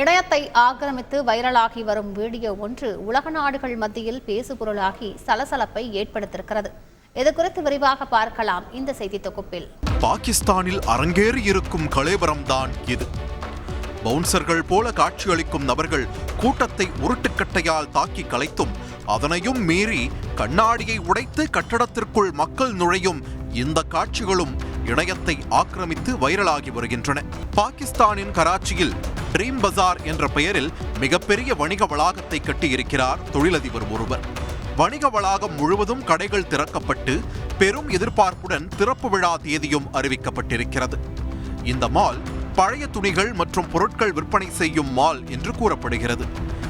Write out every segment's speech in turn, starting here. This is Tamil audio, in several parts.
இணையத்தை ஆக்கிரமித்து வைரலாகி வரும் வீடியோ ஒன்று உலக நாடுகள் மத்தியில் பேசுபொருளாகி சலசலப்பை ஏற்படுத்தியிருக்கிறது. இது குறித்து விரிவாக பார்க்கலாம் இந்த செய்தி தொகுப்பில். பாகிஸ்தானில் அரங்கேறி இருக்கும் கலேபரம்தான் இது. பவுன்சர்கள் போல காட்சியளிக்கும் நபர்கள் கூட்டத்தை உருட்டுக்கட்டையால் தாக்கி கலைத்தும் அதனையும் மீறி கண்ணாடியை உடைத்து கட்டடத்திற்குள் மக்கள் நுழையும் இந்த காட்சிகளும் இணையத்தை ஆக்கிரமித்து வைரலாகி வருகின்றன. பாகிஸ்தானின் கராச்சியில் ட்ரீம் பஜார் என்ற பெயரில் மிகப்பெரிய வணிக வளாகத்தை கட்டியிருக்கிறார் தொழிலதிபர் ஒருவர். வணிக வளாகம் முழுவதும் கடைகள் திறக்கப்பட்டு பெரும் எதிர்பார்ப்புடன் திறப்பு விழா தேதியும் அறிவிக்கப்பட்டிருக்கிறது. இந்த மால் பழைய துணிகள் மற்றும் பொருட்கள் விற்பனை செய்யும் மால் என்று கூறப்படுகிறது.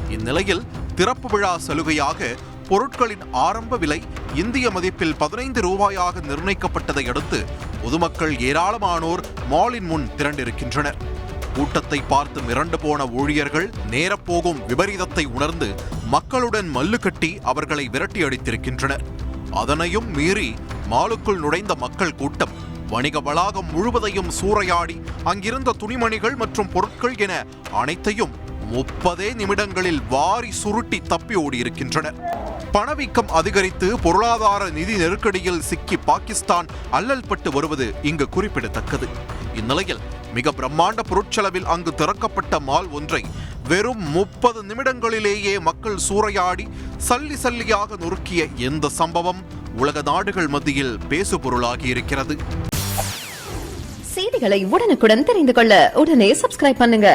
இந்நிலையில் திறப்பு விழா சலுகையாக பொருட்களின் ஆரம்ப விலை இந்திய மதிப்பில் பதினைந்து ரூபாயாக நிர்ணயிக்கப்பட்டதை அடுத்து பொதுமக்கள் ஏராளமானோர் மாலின் முன் திரண்டிருக்கின்றனர். கூட்டத்தை பார்த்து மிரண்டு போன ஊழியர்கள் நேரப்போகும் விபரீதத்தை உணர்ந்து மக்களுடன் மல்லு கட்டி அவர்களை விரட்டி அடித்திருக்கின்றனர். அதனையும் மீறி மாலுக்குள் நுழைந்த மக்கள் கூட்டம் வணிக வளாகம் முழுவதையும் சூறையாடி அங்கிருந்த துணிமணிகள் மற்றும் பொருட்கள் என அனைத்தையும் முப்பதே நிமிடங்களில் வாரி சுருட்டி தப்பி ஓடியிருக்கின்றனர். பணவீக்கம் அதிகரித்து பொருளாதார நிதி நெருக்கடியில் சிக்கி பாகிஸ்தான் அல்லல்பட்டு வருவது இங்கு குறிப்பிடத்தக்கது. இந்நிலையில் மிக பிரம்மாண்ட பொருட்செலவில் அங்கு திறக்கப்பட்ட மால் ஒன்றை வெறும் முப்பது நிமிடங்களிலேயே மக்கள் சூறையாடி சல்லி சல்லியாக நொறுக்கிய இந்த சம்பவம் உலக நாடுகள் மத்தியில் பேசுபொருளாகி இருக்கிறது செய்திகளை உடனுக்குடன் தெரிந்து கொள்ள உடனே சப்ஸ்கிரைப் பண்ணுங்க.